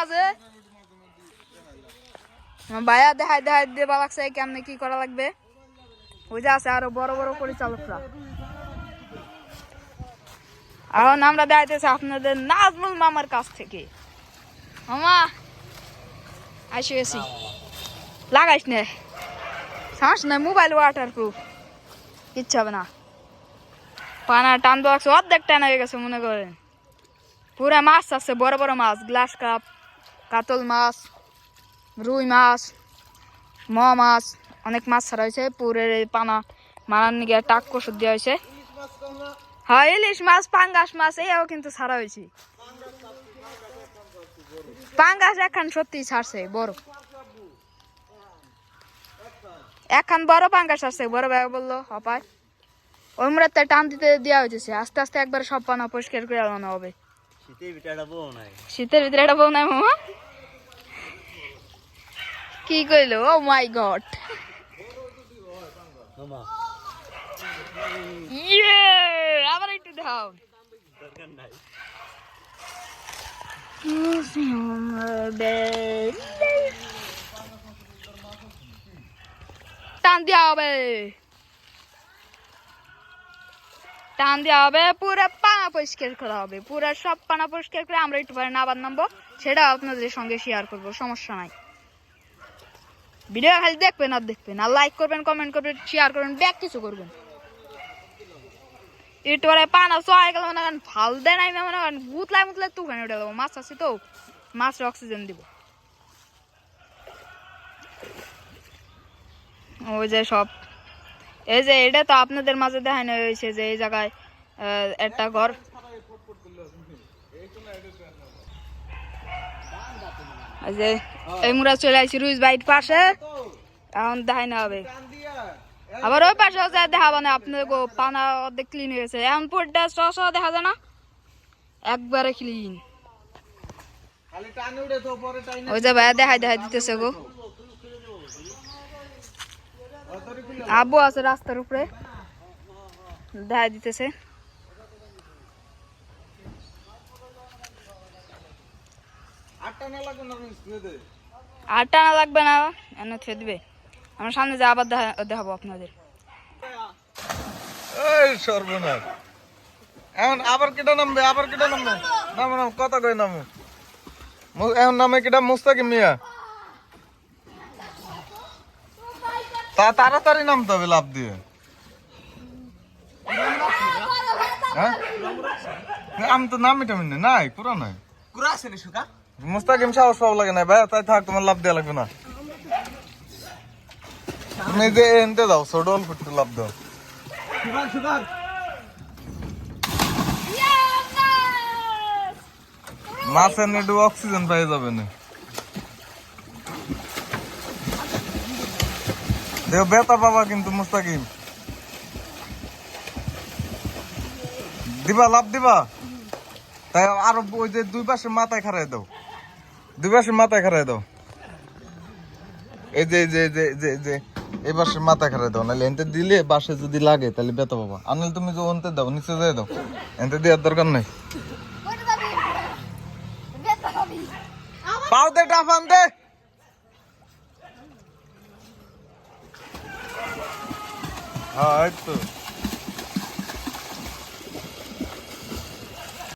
আছে দেখাই লাগছে কি করা লাগবে? আছে আরও বড় বড় এখন আমরা দেখাইতেছি আপনাদের নাজমুল মামার কাছ থেকে। লাগাইস নে। নাই মোবাইল ওয়াটার প্রুফ কিচ্ছু হবে না। পানা টান দেওয়া অর্ধেক টানা হয়ে গেছে, মনে করেন। পুরা মাছ আছে বড় বড় মাছ গ্লাস কাপ কাতল মাছ রুই মাছ ম মাছ অনেক মাছ ছাড়া হয়েছে পুরের পানা মারার নিগে টাক কষুর দেওয়া হয়েছে হ্যাঁ ইলিশ মাছ পাঙ্গাস মাছ এও কিন্তু ছাড়া হয়েছে পাঙ্গাস এখন সত্যি ছাড়ছে বড় এখন বড় পাঙ্গাস আসছে বড় ভাই বলল হপায় ওই মুরাতে টান দিতে দেওয়া হয়েছে আস্তে আস্তে একবার সব পানা পরিষ্কার করে আনানো হবে শীতের ভিতরে বউ নাই। শীতের ভিতরে একটা বউ নাই মামা? কি কইলো? ও মাই গড মামা। ইয়ে আবার একটু দাও দরকার নাই। টান দেওয়া হবে টান দেওয়া হবে, পুরো পানা পরিষ্কার করা হবে। পুরো সব পানা পরিষ্কার করে আমরা একটু পরে আবার নামবো। সেটা আপনাদের সঙ্গে শেয়ার করব, সমস্যা নাই। ভিডিও খালি দেখবেন আর দেখবেন, আর লাইক করবেন কমেন্ট করবেন শেয়ার করবেন ব্যাক কিছু করবেন। একটু পরে পানা চয়ে গেল, মনে করেন ফাল দেয় নাই, মনে করেন গুতলাই মুতলাই তুফানে উঠে দেবো মাছ আছে তো মাছের অক্সিজেন দিব। ওই যে সব এই যে এটা তো আপনাদের মাঝে দেখানো হয়েছে যে এই জায়গায় একটা ঘর। যে এই মুরা চলে আসছি রুইস বাইট পাশে এখন দেখানো হবে। আবার ওই পাশে যা দেখাবো না আপনাদের গো পানা অর্ধেক ক্লিন হয়ে গেছে। এখন পুরোটা স স দেখা যায় না একবারে ক্লিন ওই যে ভাইয়া দেখাই দেখাই দিতেছে গো। আব্বু আছে রাস্তার উপরে। দেখাই দিতেছে। আর টানা লাগবে না এনে থুয়ে দিবে। আমার সামনে যে আবার দেখা দেখাবো আপনাদের। এই সর্বনাশ। এখন আবার কেটা নামবে আবার কেটা নামবে। নাম নাম কথা কই নামো। এখন নামে কেটা মুস্তাকিম মিয়া। তা তাড়াতাড়ি নামতে হবে লাভ দিয়ে। হ্যাঁ? আমি তো নামি টামি নাই নাই, পুরা নাই। কুড়া আছে নি সুকা মুস্তাকিম সাহস পাওয়া লাগে না ভাই, তাই থাক, তোমার লাভ দেওয়া লাগবে না। তুমি যে এনতে দাও সডল ফুটতে লাভ দাও। মাছের নেটু অক্সিজেন পেয়ে যাবে না। দেও বেতা পাবা কিন্তু মুস্তাকিম। দিবা লাভ দিবা? তাই আরও ওই যে দুই পাশে মাথায় খারাই দাও। দুই পাশে মাথায় খারাই দাও। এই যে যে যে যে যে এই পাশে মাথায় খারাই দাও। নাহলে এনতে দিলে বাসে যদি লাগে তাহলে বেতা পাবা আর নাহলে তুমি যে অন্তে দাও নিচে দিয়ে দাও। এনতে দেওয়ার দরকার নেই। পাও দে টাফান দে। হ্যাঁ এই তো